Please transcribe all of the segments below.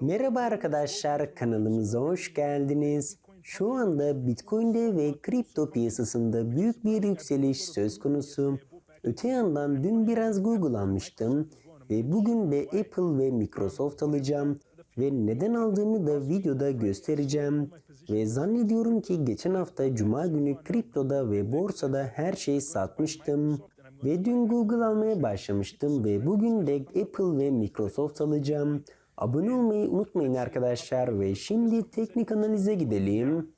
Merhaba arkadaşlar kanalımıza hoş geldiniz. Şu anda Bitcoin'de ve kripto piyasasında büyük bir yükseliş söz konusu. Öte yandan dün biraz Google almıştım ve bugün de Apple ve Microsoft alacağım ve neden aldığımı da videoda göstereceğim. Ve zannediyorum ki geçen hafta Cuma günü kriptoda ve borsada her şeyi satmıştım. Ve dün Google almaya başlamıştım ve bugün de Apple ve Microsoft alacağım. Abone olmayı unutmayın arkadaşlar ve şimdi teknik analize gidelim.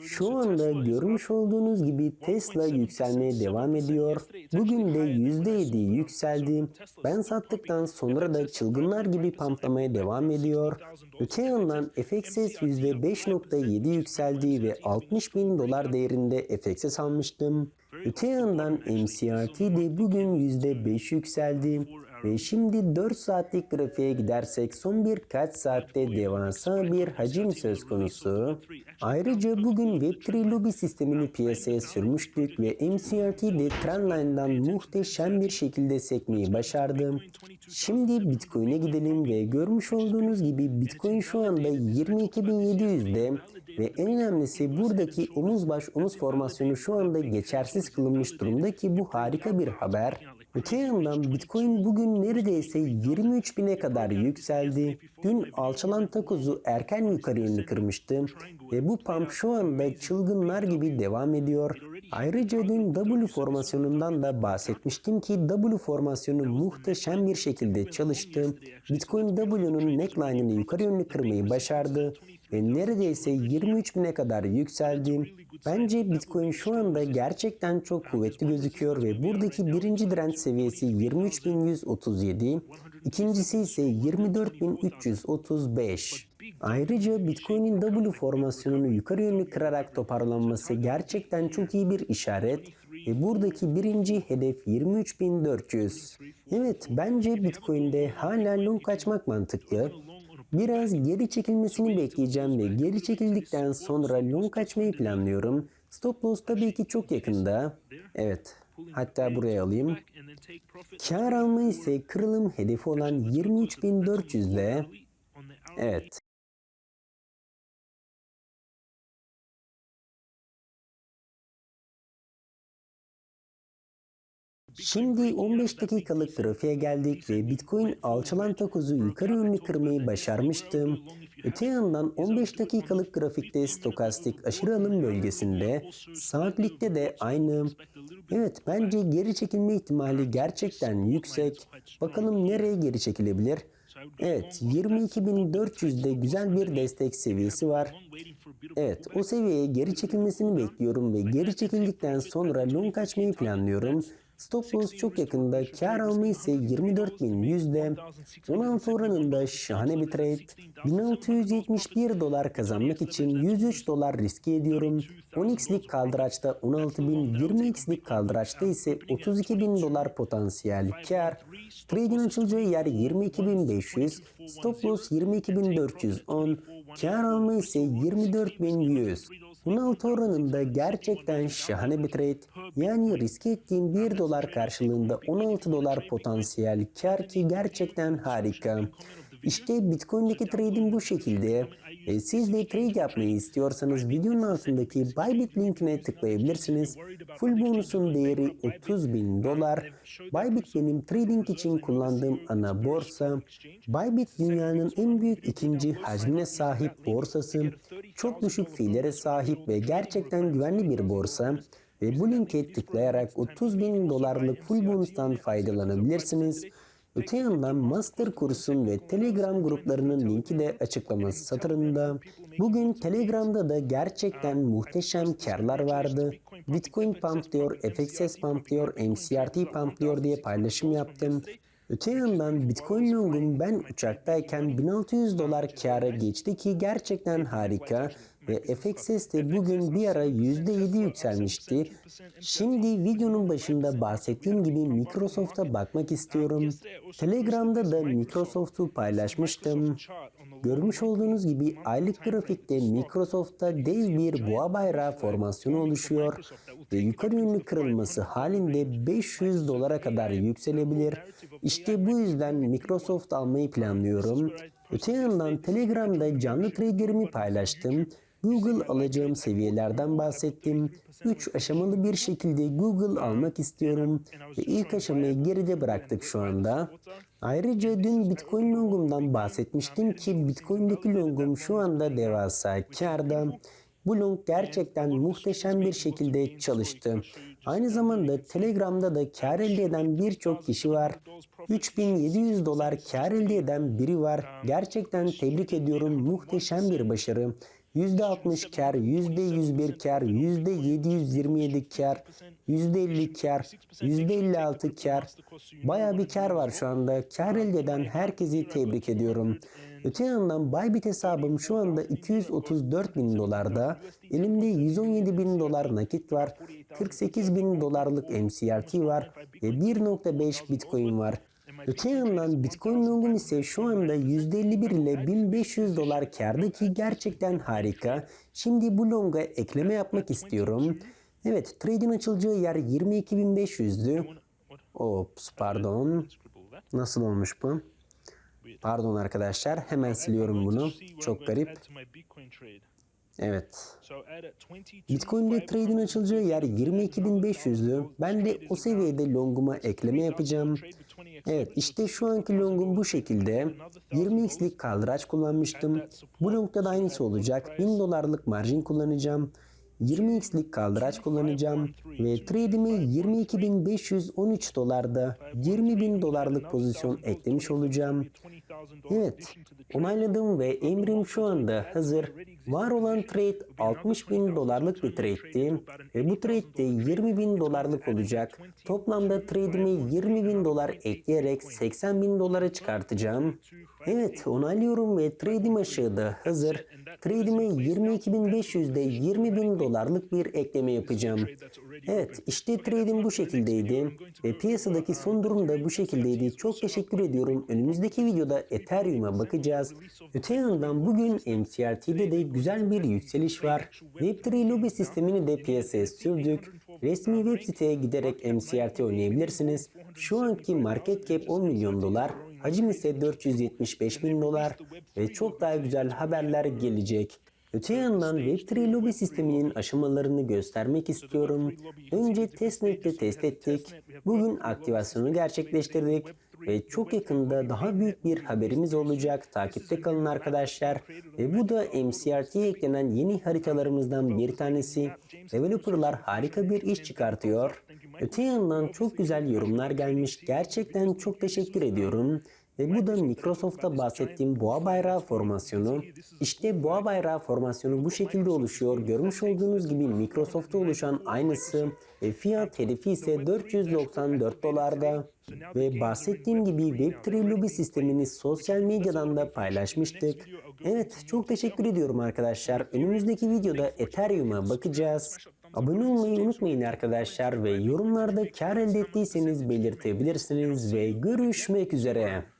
Şu anda görmüş olduğunuz gibi Tesla yükselmeye devam ediyor. Bugün de %7 yükseldi. Ben sattıktan sonra da çılgınlar gibi pamplamaya devam ediyor. Öte yandan FXS %5.7 yükseldi ve 60 bin dolar değerinde FXS almıştım. Öte yandan MCRT de bugün %5 yükseldi. Ve şimdi 4 saatlik grafiğe gidersek son birkaç saatte devasa bir hacim söz konusu. Ayrıca bugün Web3 lobi sistemini piyasaya sürmüştük ve MCRT de Trendline'dan muhteşem bir şekilde sekmeyi başardı. Şimdi Bitcoin'e gidelim ve görmüş olduğunuz gibi Bitcoin şu anda 22.700'de ve en önemlisi buradaki omuz baş omuz formasyonu şu anda geçersiz kılınmış durumda ki bu harika bir haber. Yandan Bitcoin bugün neredeyse 23 bine kadar yükseldi. Dün alçalan takozu erken yukarı yönlü kırmıştı ve bu pump şu anda çılgınlar gibi devam ediyor. Ayrıca dün W formasyonundan da bahsetmiştim ki W formasyonu muhteşem bir şekilde çalıştı. Bitcoin W'nun neckline'ını yukarı yönlü kırmayı başardı ve neredeyse 23 bine kadar yükseldi. Bence Bitcoin şu anda gerçekten çok kuvvetli gözüküyor ve buradaki birinci direnç seviyesi 23.137, ikincisi ise 24.335. Ayrıca Bitcoin'in W formasyonunu yukarı yönlü kırarak toparlanması gerçekten çok iyi bir işaret ve buradaki birinci hedef 23.400. Evet bence Bitcoin'de hala long kaçmak mantıklı. Biraz geri çekilmesini bekleyeceğim ve geri çekildikten sonra long açmayı planlıyorum. Stop loss tabii ki çok yakında. Evet. Hatta buraya alayım. Kar alma ise kırılım hedefi olan 23.400'de. Evet. Şimdi 15 dakikalık grafiğe geldik ve Bitcoin alçalan takozu yukarı yönlü kırmayı başarmıştım. Öte yandan 15 dakikalık grafikte stokastik aşırı alım bölgesinde, saatlikte de aynı. Evet bence geri çekilme ihtimali gerçekten yüksek. Bakalım nereye geri çekilebilir? Evet 22.400'de güzel bir destek seviyesi var. Evet o seviyeye geri çekilmesini bekliyorum ve geri çekildikten sonra long açmayı planlıyorum. Stop loss çok yakında, kar alma ise 24.100'de. 16 oranında şahane bir trade. 1671 dolar kazanmak için 103 dolar riske ediyorum. 10x'lik kaldıraçta 16.000, 20x'lik kaldıraçta ise 32.000 dolar potansiyel kar. Trade'in açılacağı yer 22.500, stop loss 22.410, kar alma ise 24.100. 16 oranında gerçekten şahane bir trade. Yani riske ettiğim 1 dolar karşılığında 16 dolar potansiyel kar ki gerçekten harika. İşte Bitcoin'deki trade'im bu şekilde. E, siz de trade yapmayı istiyorsanız videonun altındaki Bybit linkine tıklayabilirsiniz. Full bonusun değeri 30 bin dolar. Bybit benim trading için kullandığım ana borsa. Bybit dünyanın en büyük ikinci hacmine sahip borsası. Çok düşük fiillere sahip ve gerçekten güvenli bir borsa ve bu linke tıklayarak 30 bin dolarlık full bonustan faydalanabilirsiniz. Öte yandan Master kursun ve Telegram gruplarının linki de açıklaması satırında. Bugün Telegram'da da gerçekten muhteşem karlar vardı. Bitcoin pumplıyor, FXS pumplıyor, MCRT pumplıyor diye paylaşım yaptım. Öte yandan Bitcoin long'um ben uçaktayken 1600 dolar kâra geçti ki gerçekten harika ve FXS de bugün bir ara %7 yükselmişti. Şimdi videonun başında bahsettiğim gibi Microsoft'a bakmak istiyorum. Telegram'da da Microsoft'u paylaşmıştım. Görmüş olduğunuz gibi aylık grafikte Microsoft'ta dev bir boğa bayrağı formasyonu oluşuyor ve yukarı yönlü kırılması halinde 500 dolara kadar yükselebilir. İşte bu yüzden Microsoft almayı planlıyorum. Öte yandan Telegram'da canlı traderimi paylaştım. Google alacağım seviyelerden bahsettim. 3 aşamalı bir şekilde Google almak istiyorum ve ilk aşamayı geride bıraktık şu anda. Ayrıca dün Bitcoin longumdan bahsetmiştim ki Bitcoin'deki longum şu anda devasa karda. Bu long gerçekten muhteşem bir şekilde çalıştı. Aynı zamanda Telegram'da da kar elde eden birçok kişi var. 3700 dolar kar elde eden biri var. Gerçekten tebrik ediyorum. Muhteşem bir başarı. %60 kar, %101 kar, %727 kar, %50 kar, %56 kar. Baya bir kar var şu anda. Kar elde eden herkesi tebrik ediyorum. Öte yandan Bybit hesabım şu anda 234 bin dolarda. Elimde 117 bin dolar nakit var. 48 bin dolarlık MCRT var ve 1.5 Bitcoin var. Öte yandan Bitcoin longum ise şu anda %51 ile 1500 dolar karda ki gerçekten harika. Şimdi bu longa ekleme yapmak istiyorum. Evet trade'in açılacağı yer 22.500'dü. Ops pardon. Nasıl olmuş bu? Pardon arkadaşlar hemen siliyorum bunu. Çok garip. Evet. Bitcoin'de trade'in açılacağı yer 22.500'lü. Ben de o seviyede longuma ekleme yapacağım. Evet işte şu anki longum bu şekilde. 20x'lik kaldıraç kullanmıştım. Bu longda da aynısı olacak. 1000 dolarlık marjin kullanacağım. 20x'lik kaldıraç kullanacağım ve trade'imi 22.513 dolarda 20.000 dolarlık pozisyon eklemiş olacağım. Evet, onayladım ve emrim şu anda hazır. Var olan trade 60.000 dolarlık bir trade'ti ve bu trade de 20.000 dolarlık olacak. Toplamda trade'imi 20.000 dolar ekleyerek 80.000 dolara çıkartacağım. Evet, onaylıyorum ve trade'im aşağıda hazır. Trade'ime 22.500'de 20.000 dolarlık bir ekleme yapacağım. Evet, işte trade'im bu şekildeydi ve piyasadaki son durum da bu şekildeydi. Çok teşekkür ediyorum. Önümüzdeki videoda Ethereum'a bakacağız. Öte yandan bugün MCRT'de de güzel bir yükseliş var. Web3 lobi sistemini de piyasaya sürdük. Resmi web siteye giderek MCRT oynayabilirsiniz. Şu anki market cap 10 milyon dolar. Hacim ise 475 bin dolar ve çok daha güzel haberler gelecek. Öte yandan Web3 lobi sisteminin aşamalarını göstermek istiyorum. Önce testnet'te test ettik. Bugün aktivasyonu gerçekleştirdik ve çok yakında daha büyük bir haberimiz olacak. Takipte kalın arkadaşlar. Ve bu da MCRT'ye eklenen yeni haritalarımızdan bir tanesi. Developerlar harika bir iş çıkartıyor. Öte yandan çok güzel yorumlar gelmiş. Gerçekten çok teşekkür ediyorum. Ve bu da Microsoft'ta bahsettiğim boğa bayrağı formasyonu. İşte boğa bayrağı formasyonu bu şekilde oluşuyor. Görmüş olduğunuz gibi Microsoft'ta oluşan aynısı ve fiyat hedefi ise 494 dolarda. Ve bahsettiğim gibi Web3 lobi sistemini sosyal medyadan da paylaşmıştık. Evet çok teşekkür ediyorum arkadaşlar. Önümüzdeki videoda Ethereum'a bakacağız. Abone olmayı unutmayın arkadaşlar ve yorumlarda kar elde ettiyseniz belirtebilirsiniz ve görüşmek üzere.